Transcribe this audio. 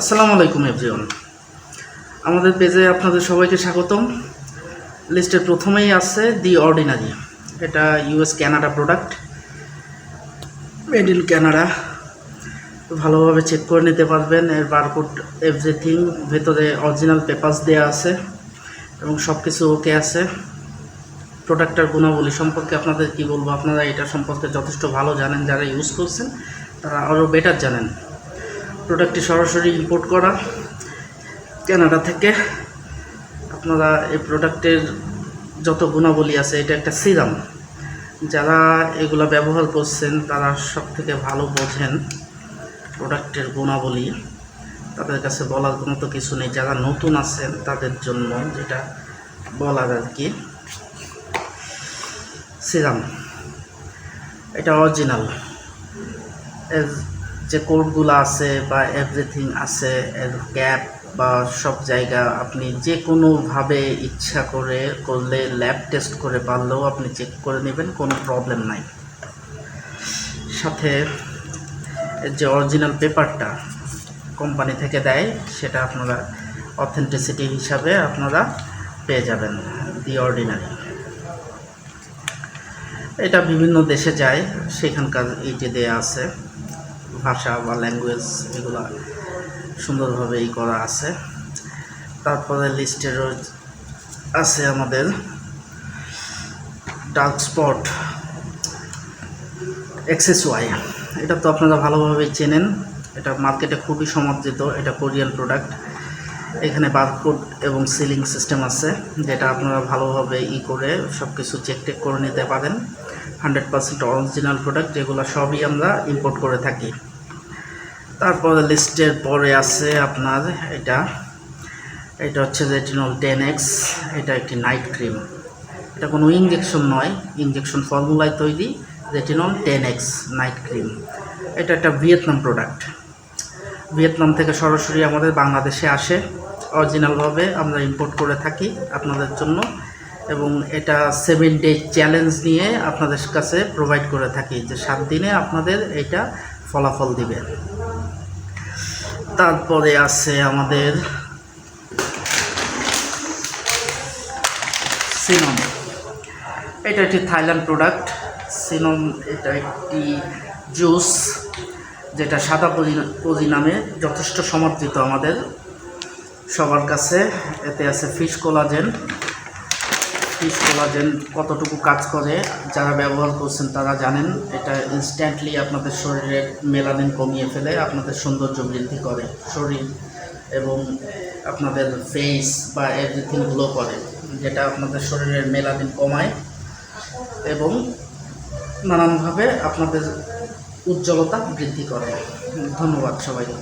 আসসালামু আলাইকুম এভরিওয়ান আমাদের পেজে আপনাদের সবাইকে স্বাগতম। লিস্টের প্রথমেই আছে দি অর্ডিনারি এটা US Canada product made in Canada ভালোভাবে চেক করে নিতে পারবেন। এর বারকোড এভরিথিং ভেতরে অরিজিনাল পেপার্স দেওয়া আছে এবং সব কিছু ওকে আছে প্রোডাক্টটার গুণাবলী সম্পর্কে আপনাদের কি বলব? আপনারা এটা সম্পর্কে যথেষ্ট ভালো জানেন। যারা ইউজ করছেন, তারা আরও বেটার জানেন। প্রোডাক্টটি সরাসরি ইম্পোর্ট করা। কানাডা থেকে আপনারা এই প্রোডাক্টের যত গুণাবলী আছে, এটা একটা সিরাম যারা এগুলা ব্যবহার করছেন, তারা সব থেকে ভালো বোঝেন প্রোডাক্টের গুণাবলী। তাদের কাছে বলার কোনো তো কিছু নেই। যারা নতুন আছেন, তাদের জন্য যেটা বলার আর কি সিরাম এটা অরিজিনাল এর যে কোডগুলো আছে বা এভরিথিং আছে, এর ক্যাপ বা সব জায়গা আপনি যে কোনোভাবে ইচ্ছা করে করলে ল্যাব টেস্ট করে পারলেও আপনি চেক করে নেবেন, কোনো প্রবলেম নাই। সাথে যে অরিজিনাল পেপারটা কোম্পানি থেকে দেয়, সেটা আপনারা অথেন্টিসিটি হিসাবে আপনারা পেয়ে যাবেন দি অর্ডিনারি এটা বিভিন্ন দেশে যায়, সেখানকার এই যে দেয়া আছে। ভাষা বা ল্যাঙ্গুয়েজ এগুলো সুন্দরভাবে ই করা আছে। তারপরে লিস্টের আছে আমাদের। ডার্ক স্পট এক্সেস ওয়াই এটা তো আপনারা ভালোভাবেই চেনেন। এটা মার্কেটে খুবই সমাদৃত, এটা কোরিয়ান প্রোডাক্ট এখানে বারকোড এবং সিলিং সিস্টেম আছে, যেটা আপনারা ভালোভাবে ই করে সব কিছু চেক টেক করে নিতে পারেন। হান্ড্রেড পার্সেন্ট অরিজিনাল প্রোডাক্ট যেগুলো সবই আমরা ইম্পোর্ট করে থাকি। তারপরে লিস্টের পরে আছে আপনার এটা। এটা হচ্ছে রেটিনল টেন এক্স এটা একটি নাইট ক্রিম এটা কোনো ইঞ্জেকশন নয় ইঞ্জেকশন ফর্মুলায় তৈরি retinol ten X night cream এটা একটা ভিয়েতনাম প্রোডাক্ট ভিয়েতনাম থেকে সরাসরি আমাদের বাংলাদেশে আসে। অরিজিনালভাবে আমরা ইম্পোর্ট করে থাকি আপনাদের জন্য। এবং এটা সেভেন ডে চ্যালেঞ্জ নিয়ে আপনাদের কাছে প্রোভাইড করে থাকি যে সাত দিনে আপনাদের এটা ফলাফল দিবে। তারপরে আছে আমাদের সিনম। এটা একটি থাইল্যান্ড প্রোডাক্ট। সিনম এটা একটি জুস যেটা সাদা পজি নামে যথেষ্ট সমর্থিত আমাদের। সবার কাছে এতে আছে ফিশ কোলাজেন। ফিশ কোলাজেন কতটুকু কাজ করে, যারা ব্যবহার করছেন তারা জানেন, এটা ইনস্ট্যান্টলি আপনাদের শরীরের মেলানিন কমিয়ে ফেলে, আপনাদের সৌন্দর্য বৃদ্ধি করে, শরীর এবং আপনাদের ফেস বা এভরিথিং গ্লো করে, যেটা আপনাদের শরীরের মেলানিন কমায় এবং নানানভাবে আপনাদের উজ্জ্বলতা বৃদ্ধি করে। ধন্যবাদ সবাইকে।